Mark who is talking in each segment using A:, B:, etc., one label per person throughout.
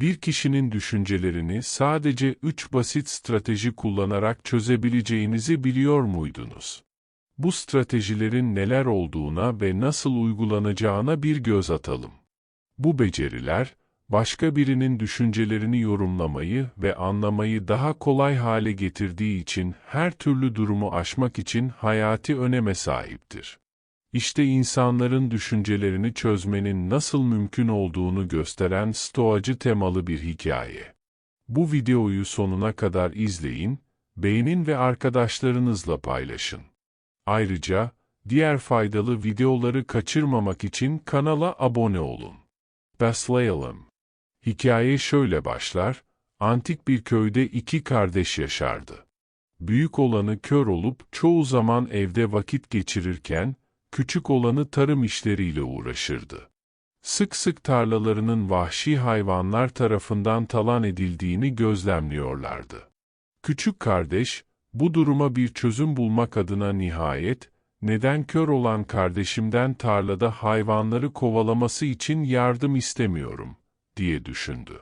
A: Bir kişinin düşüncelerini sadece üç basit strateji kullanarak çözebileceğinizi biliyor muydunuz? Bu stratejilerin neler olduğuna ve nasıl uygulanacağına bir göz atalım. Bu beceriler, başka birinin düşüncelerini yorumlamayı ve anlamayı daha kolay hale getirdiği için her türlü durumu aşmak için hayati öneme sahiptir. İşte insanların düşüncelerini çözmenin nasıl mümkün olduğunu gösteren stoacı temalı bir hikaye. Bu videoyu sonuna kadar izleyin, beğenin ve arkadaşlarınızla paylaşın. Ayrıca, diğer faydalı videoları kaçırmamak için kanala abone olun. Başlayalım. Hikaye şöyle başlar, antik bir köyde iki kardeş yaşardı. Büyük olanı kör olup çoğu zaman evde vakit geçirirken, küçük olanı tarım işleriyle uğraşırdı. Sık sık tarlalarının vahşi hayvanlar tarafından talan edildiğini gözlemliyorlardı. Küçük kardeş, bu duruma bir çözüm bulmak adına nihayet, neden kör olan kardeşimden tarlada hayvanları kovalaması için yardım istemiyorum, diye düşündü.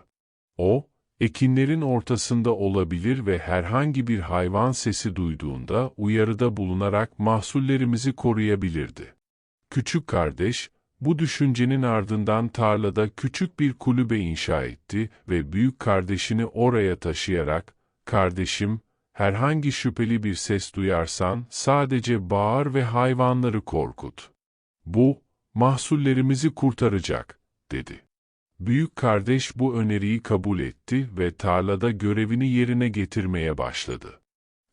A: O, ekinlerin ortasında olabilir ve herhangi bir hayvan sesi duyduğunda uyarıda bulunarak mahsullerimizi koruyabilirdi. Küçük kardeş, bu düşüncenin ardından tarlada küçük bir kulübe inşa etti ve büyük kardeşini oraya taşıyarak, ''Kardeşim, herhangi şüpheli bir ses duyarsan sadece bağır ve hayvanları korkut. Bu, mahsullerimizi kurtaracak.'' dedi. Büyük kardeş bu öneriyi kabul etti ve tarlada görevini yerine getirmeye başladı.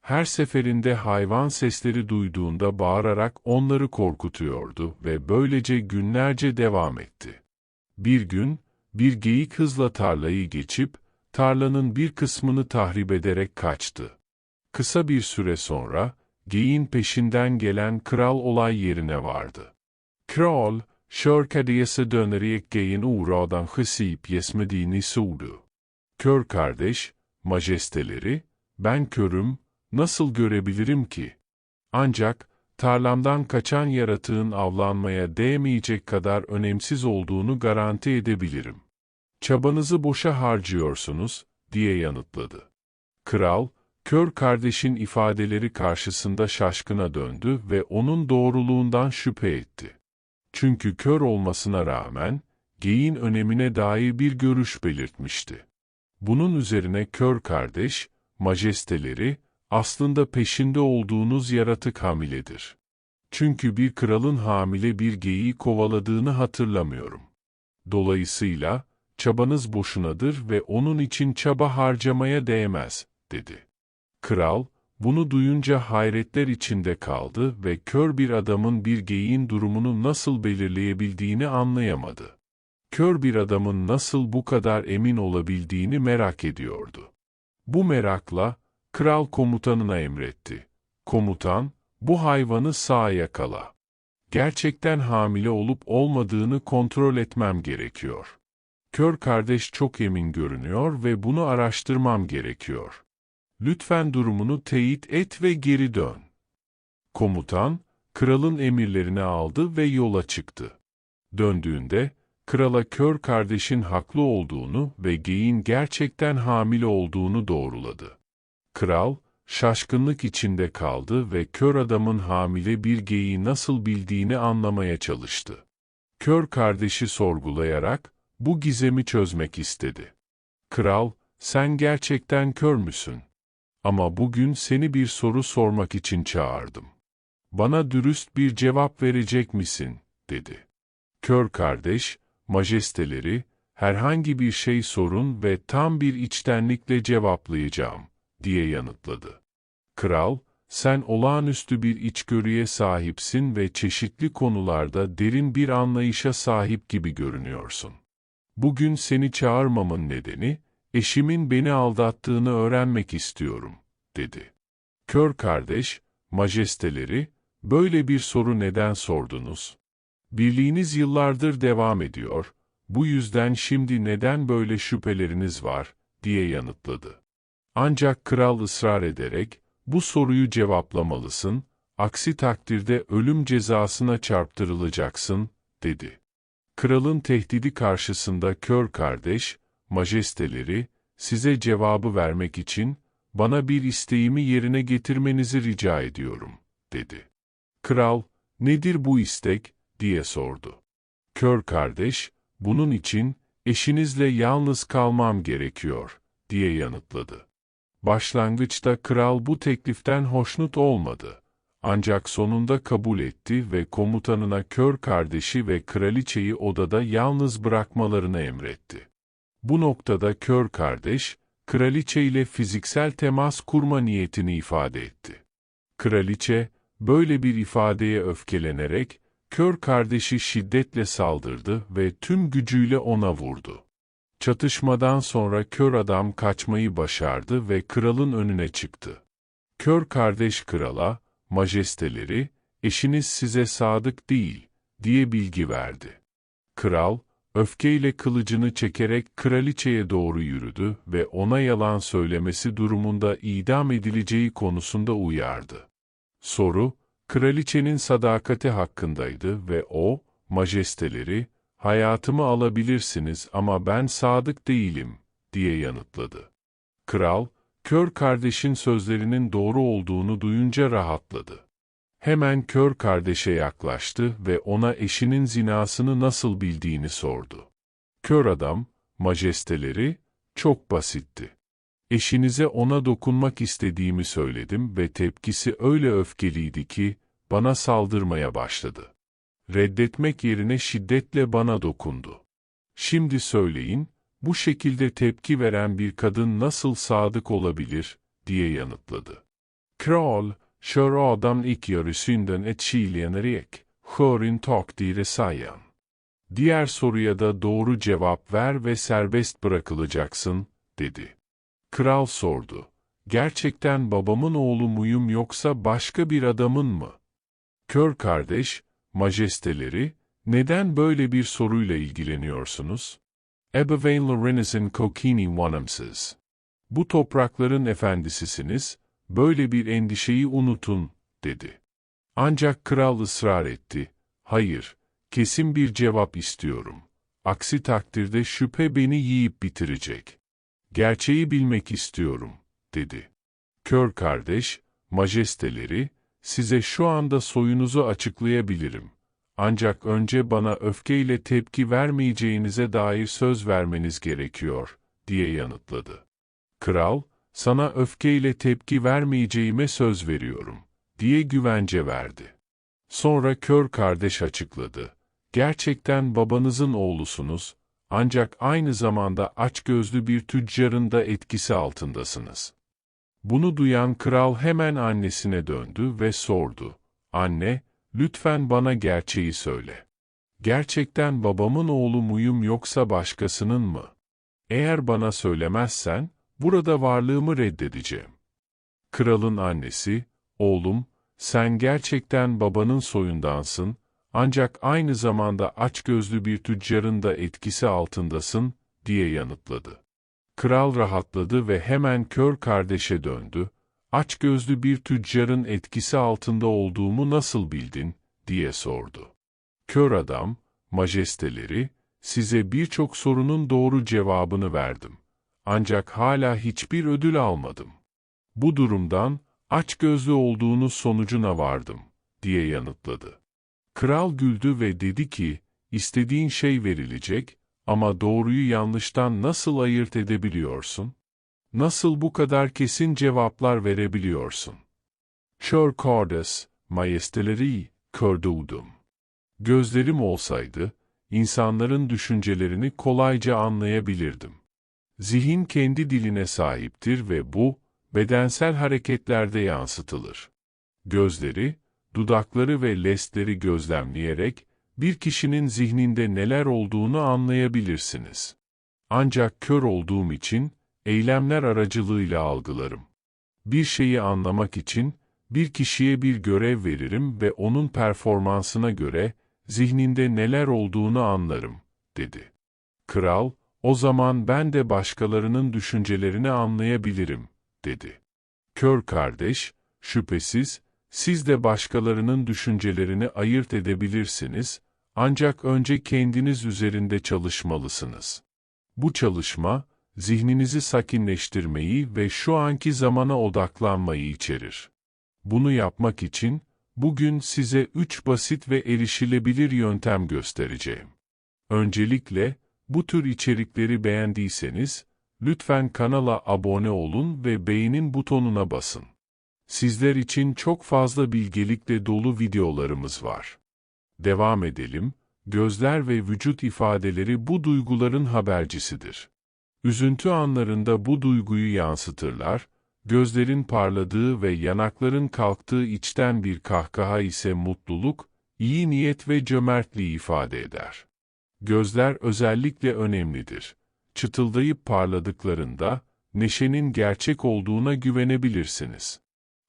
A: Her seferinde hayvan sesleri duyduğunda bağırarak onları korkutuyordu ve böylece günlerce devam etti. Bir gün, bir geyik hızla tarlayı geçip, tarlanın bir kısmını tahrip ederek kaçtı. Kısa bir süre sonra, geyin peşinden gelen kral olay yerine vardı. Kral, Şörkadiyası dönerek geyin uğradan hısip yesmediğini sordu. Kör kardeş, majesteleri, ben körüm, nasıl görebilirim ki? Ancak, tarlamdan kaçan yaratığın avlanmaya değmeyecek kadar önemsiz olduğunu garanti edebilirim. Çabanızı boşa harcıyorsunuz, diye yanıtladı. Kral, kör kardeşin ifadeleri karşısında şaşkına döndü ve onun doğruluğundan şüphe etti. Çünkü kör olmasına rağmen, geyin önemine dair bir görüş belirtmişti. Bunun üzerine kör kardeş, majesteleri, aslında peşinde olduğunuz yaratık hamiledir. Çünkü bir kralın hamile bir geyiği kovaladığını hatırlamıyorum. Dolayısıyla, çabanız boşunadır ve onun için çaba harcamaya değmez, dedi. Kral, bunu duyunca hayretler içinde kaldı ve kör bir adamın bir geyiğin durumunu nasıl belirleyebildiğini anlayamadı. Kör bir adamın nasıl bu kadar emin olabildiğini merak ediyordu. Bu merakla, kral komutanına emretti. Komutan, bu hayvanı sağ yakala. Gerçekten hamile olup olmadığını kontrol etmem gerekiyor. Kör kardeş çok emin görünüyor ve bunu araştırmam gerekiyor. Lütfen durumunu teyit et ve geri dön. Komutan, kralın emirlerini aldı ve yola çıktı. Döndüğünde, krala kör kardeşin haklı olduğunu ve geyin gerçekten hamile olduğunu doğruladı. Kral, şaşkınlık içinde kaldı ve kör adamın hamile bir geyiği nasıl bildiğini anlamaya çalıştı. Kör kardeşi sorgulayarak, bu gizemi çözmek istedi. Kral, sen gerçekten kör müsün? Ama bugün seni bir soru sormak için çağırdım. Bana dürüst bir cevap verecek misin, dedi. Kör kardeş, majesteleri, herhangi bir şey sorun ve tam bir içtenlikle cevaplayacağım, diye yanıtladı. Kral, sen olağanüstü bir içgörüye sahipsin ve çeşitli konularda derin bir anlayışa sahip gibi görünüyorsun. Bugün seni çağırmamın nedeni, eşimin beni aldattığını öğrenmek istiyorum, dedi. Kör kardeş, majesteleri, böyle bir soru neden sordunuz? Birliğiniz yıllardır devam ediyor, bu yüzden şimdi neden böyle şüpheleriniz var, diye yanıtladı. Ancak kral ısrar ederek, bu soruyu cevaplamalısın, aksi takdirde ölüm cezasına çarptırılacaksın, dedi. Kralın tehdidi karşısında kör kardeş, majesteleri, size cevabı vermek için, bana bir isteğimi yerine getirmenizi rica ediyorum, dedi. Kral, nedir bu istek, diye sordu. Kör kardeş, bunun için, eşinizle yalnız kalmam gerekiyor, diye yanıtladı. Başlangıçta kral bu tekliften hoşnut olmadı. Ancak sonunda kabul etti ve komutanına kör kardeşi ve kraliçeyi odada yalnız bırakmalarını emretti. Bu noktada kör kardeş, kraliçe ile fiziksel temas kurma niyetini ifade etti. Kraliçe, böyle bir ifadeye öfkelenerek, kör kardeşi şiddetle saldırdı ve tüm gücüyle ona vurdu. Çatışmadan sonra kör adam kaçmayı başardı ve kralın önüne çıktı. Kör kardeş krala, majesteleri, eşiniz size sadık değil, diye bilgi verdi. Kral, öfkeyle kılıcını çekerek kraliçeye doğru yürüdü ve ona yalan söylemesi durumunda idam edileceği konusunda uyardı. Soru, kraliçenin sadakati hakkındaydı ve o, majesteleri, hayatımı alabilirsiniz ama ben sadık değilim, diye yanıtladı. Kral, kör kardeşin sözlerinin doğru olduğunu duyunca rahatladı. Hemen kör kardeşe yaklaştı ve ona eşinin zinasını nasıl bildiğini sordu. Kör adam, majesteleri, çok basitti. Eşinize ona dokunmak istediğimi söyledim ve tepkisi öyle öfkeliydi ki, bana saldırmaya başladı. Reddetmek yerine şiddetle bana dokundu. Şimdi söyleyin, bu şekilde tepki veren bir kadın nasıl sadık olabilir, diye yanıtladı. Kral, kör adam icke synden ett kiljenerek, hörin takdire sayan. Diğer soruya da doğru cevap ver ve serbest bırakılacaksın, dedi. Kral sordu. Gerçekten babamın oğlu muyum yoksa başka bir adamın mı? Kör kardeş, majesteleri, neden böyle bir soruyla ilgileniyorsunuz? Ebeveynlerinizin kokini vanımsız. Bu toprakların efendisisiniz, böyle bir endişeyi unutun, dedi. Ancak kral ısrar etti. Hayır, kesin bir cevap istiyorum. Aksi takdirde şüphe beni yiyip bitirecek. Gerçeği bilmek istiyorum, dedi. Kör kardeş, majesteleri, size şu anda soyunuzu açıklayabilirim. Ancak önce bana öfkeyle tepki vermeyeceğinize dair söz vermeniz gerekiyor, diye yanıtladı. Kral, sana öfkeyle tepki vermeyeceğime söz veriyorum, diye güvence verdi. Sonra kör kardeş açıkladı. Gerçekten babanızın oğlusunuz, ancak aynı zamanda açgözlü bir tüccarın da etkisi altındasınız. Bunu duyan kral hemen annesine döndü ve sordu. Anne, lütfen bana gerçeği söyle. Gerçekten babamın oğlu muyum yoksa başkasının mı? Eğer bana söylemezsen, burada varlığımı reddedeceğim. Kralın annesi, oğlum, sen gerçekten babanın soyundansın, ancak aynı zamanda açgözlü bir tüccarın da etkisi altındasın, diye yanıtladı. Kral rahatladı ve hemen kör kardeşe döndü. Açgözlü bir tüccarın etkisi altında olduğumu nasıl bildin, diye sordu. Kör adam, majesteleri, size birçok sorunun doğru cevabını verdim. Ancak hala hiçbir ödül almadım. Bu durumdan, açgözlü olduğunuz sonucuna vardım, diye yanıtladı. Kral güldü ve dedi ki, istediğin şey verilecek, ama doğruyu yanlıştan nasıl ayırt edebiliyorsun? Nasıl bu kadar kesin cevaplar verebiliyorsun? Kör kardeş, majesteleri, kör doğdum. Gözlerim olsaydı, insanların düşüncelerini kolayca anlayabilirdim. Zihin kendi diline sahiptir ve bu, bedensel hareketlerde yansıtılır. Gözleri, dudakları ve lesleri gözlemleyerek, bir kişinin zihninde neler olduğunu anlayabilirsiniz. Ancak kör olduğum için, eylemler aracılığıyla algılarım. Bir şeyi anlamak için, bir kişiye bir görev veririm ve onun performansına göre, zihninde neler olduğunu anlarım, dedi. Kral, o zaman ben de başkalarının düşüncelerini anlayabilirim, dedi. Kör kardeş, şüphesiz, siz de başkalarının düşüncelerini ayırt edebilirsiniz, ancak önce kendiniz üzerinde çalışmalısınız. Bu çalışma, zihninizi sakinleştirmeyi ve şu anki zamana odaklanmayı içerir. Bunu yapmak için, bugün size üç basit ve erişilebilir yöntem göstereceğim. Öncelikle, bu tür içerikleri beğendiyseniz, lütfen kanala abone olun ve beğenin butonuna basın. Sizler için çok fazla bilgelikle dolu videolarımız var. Devam edelim. Gözler ve vücut ifadeleri bu duyguların habercisidir. Üzüntü anlarında bu duyguyu yansıtırlar, gözlerin parladığı ve yanakların kalktığı içten bir kahkaha ise mutluluk, iyi niyet ve cömertliği ifade eder. Gözler özellikle önemlidir. Çıtıldayıp parladıklarında, neşenin gerçek olduğuna güvenebilirsiniz.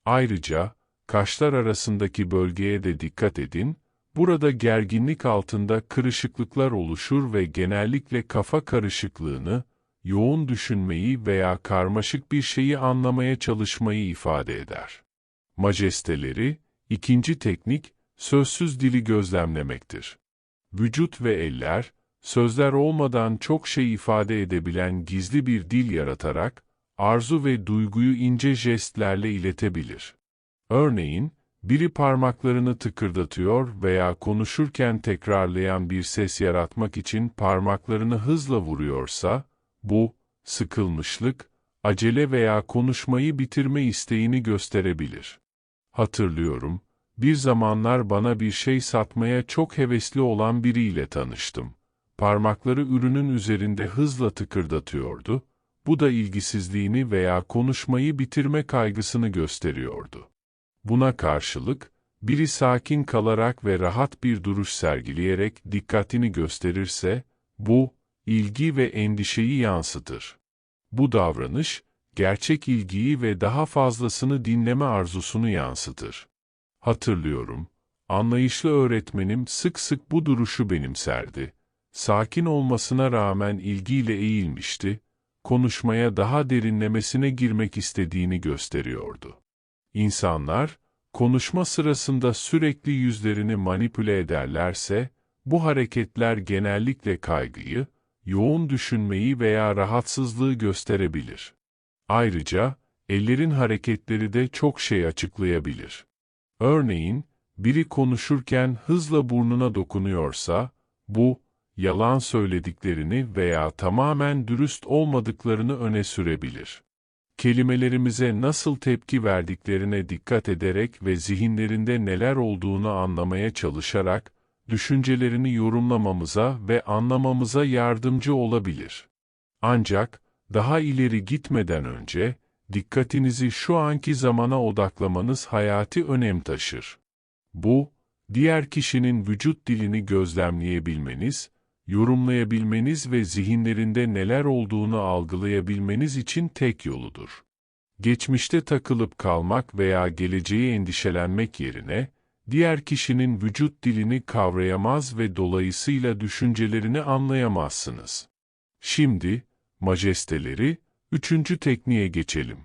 A: Ayrıca, kaşlar arasındaki bölgeye de dikkat edin, burada gerginlik altında kırışıklıklar oluşur ve genellikle kafa karışıklığını, yoğun düşünmeyi veya karmaşık bir şeyi anlamaya çalışmayı ifade eder. Majesteleri, ikinci teknik, sözsüz dili gözlemlemektir. Vücut ve eller, sözler olmadan çok şey ifade edebilen gizli bir dil yaratarak, arzu ve duyguyu ince jestlerle iletebilir. Örneğin, biri parmaklarını tıkırdatıyor veya konuşurken tekrarlayan bir ses yaratmak için parmaklarını hızla vuruyorsa, bu, sıkılmışlık, acele veya konuşmayı bitirme isteğini gösterebilir. Hatırlıyorum, bir zamanlar bana bir şey satmaya çok hevesli olan biriyle tanıştım. Parmakları ürünün üzerinde hızla tıkırdatıyordu, bu da ilgisizliğini veya konuşmayı bitirme kaygısını gösteriyordu. Buna karşılık, biri sakin kalarak ve rahat bir duruş sergileyerek dikkatini gösterirse, bu, ilgi ve endişeyi yansıtır. Bu davranış, gerçek ilgiyi ve daha fazlasını dinleme arzusunu yansıtır. Hatırlıyorum, anlayışlı öğretmenim sık sık bu duruşu benimserdi. Sakin olmasına rağmen ilgiyle eğilmişti, konuşmaya daha derinlemesine girmek istediğini gösteriyordu. İnsanlar, konuşma sırasında sürekli yüzlerini manipüle ederlerse, bu hareketler genellikle kaygıyı, yoğun düşünmeyi veya rahatsızlığı gösterebilir. Ayrıca, ellerin hareketleri de çok şey açıklayabilir. Örneğin, biri konuşurken hızla burnuna dokunuyorsa, bu, yalan söylediklerini veya tamamen dürüst olmadıklarını öne sürebilir. Kelimelerimize nasıl tepki verdiklerine dikkat ederek ve zihinlerinde neler olduğunu anlamaya çalışarak, düşüncelerini yorumlamamıza ve anlamamıza yardımcı olabilir. Ancak, daha ileri gitmeden önce, dikkatinizi şu anki zamana odaklamanız hayati önem taşır. Bu, diğer kişinin vücut dilini gözlemleyebilmeniz, yorumlayabilmeniz ve zihinlerinde neler olduğunu algılayabilmeniz için tek yoludur. Geçmişte takılıp kalmak veya geleceği endişelenmek yerine, diğer kişinin vücut dilini kavrayamaz ve dolayısıyla düşüncelerini anlayamazsınız. Şimdi, majesteleri, üçüncü tekniğe geçelim.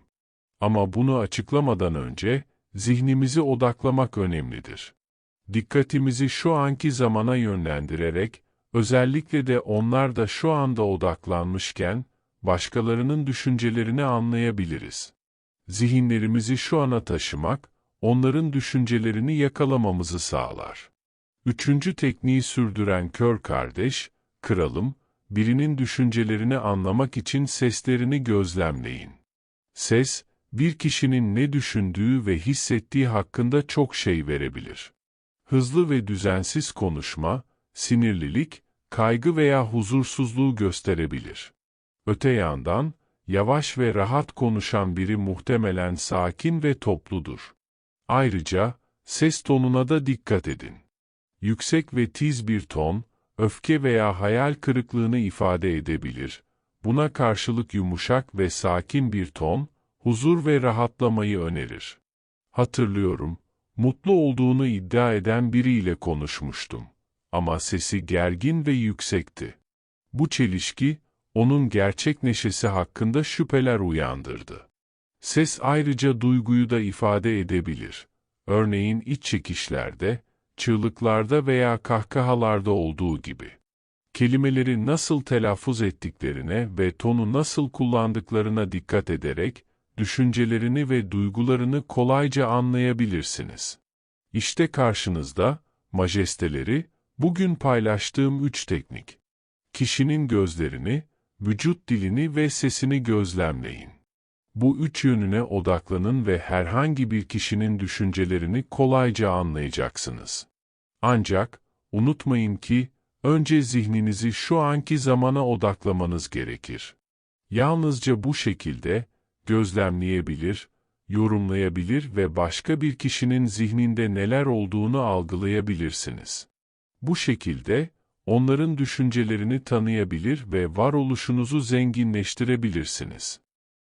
A: Ama bunu açıklamadan önce, zihnimizi odaklamak önemlidir. Dikkatimizi şu anki zamana yönlendirerek, özellikle de onlar da şu anda odaklanmışken, başkalarının düşüncelerini anlayabiliriz. Zihinlerimizi şu ana taşımak, onların düşüncelerini yakalamamızı sağlar. Üçüncü tekniği sürdüren kör kardeş, kralım, birinin düşüncelerini anlamak için seslerini gözlemleyin. Ses, bir kişinin ne düşündüğü ve hissettiği hakkında çok şey verebilir. Hızlı ve düzensiz konuşma, sinirlilik, kaygı veya huzursuzluğu gösterebilir. Öte yandan, yavaş ve rahat konuşan biri muhtemelen sakin ve topludur. Ayrıca, ses tonuna da dikkat edin. Yüksek ve tiz bir ton, öfke veya hayal kırıklığını ifade edebilir. Buna karşılık yumuşak ve sakin bir ton, huzur ve rahatlamayı önerir. Hatırlıyorum, mutlu olduğunu iddia eden biriyle konuşmuştum. Ama sesi gergin ve yüksekti. Bu çelişki, onun gerçek neşesi hakkında şüpheler uyandırdı. Ses ayrıca duyguyu da ifade edebilir. Örneğin iç çekişlerde, çığlıklarda veya kahkahalarda olduğu gibi. kelimeleri nasıl telaffuz ettiklerine ve tonu nasıl kullandıklarına dikkat ederek, düşüncelerini ve duygularını kolayca anlayabilirsiniz. İşte karşınızda, majesteleri, bugün paylaştığım üç teknik. Kişinin gözlerini, vücut dilini ve sesini gözlemleyin. Bu üç yönüne odaklanın ve herhangi bir kişinin düşüncelerini kolayca anlayacaksınız. Ancak, unutmayın ki, önce zihninizi şu anki zamana odaklamanız gerekir. Yalnızca bu şekilde, gözlemleyebilir, yorumlayabilir ve başka bir kişinin zihninde neler olduğunu algılayabilirsiniz. Bu şekilde, onların düşüncelerini tanıyabilir ve varoluşunuzu zenginleştirebilirsiniz.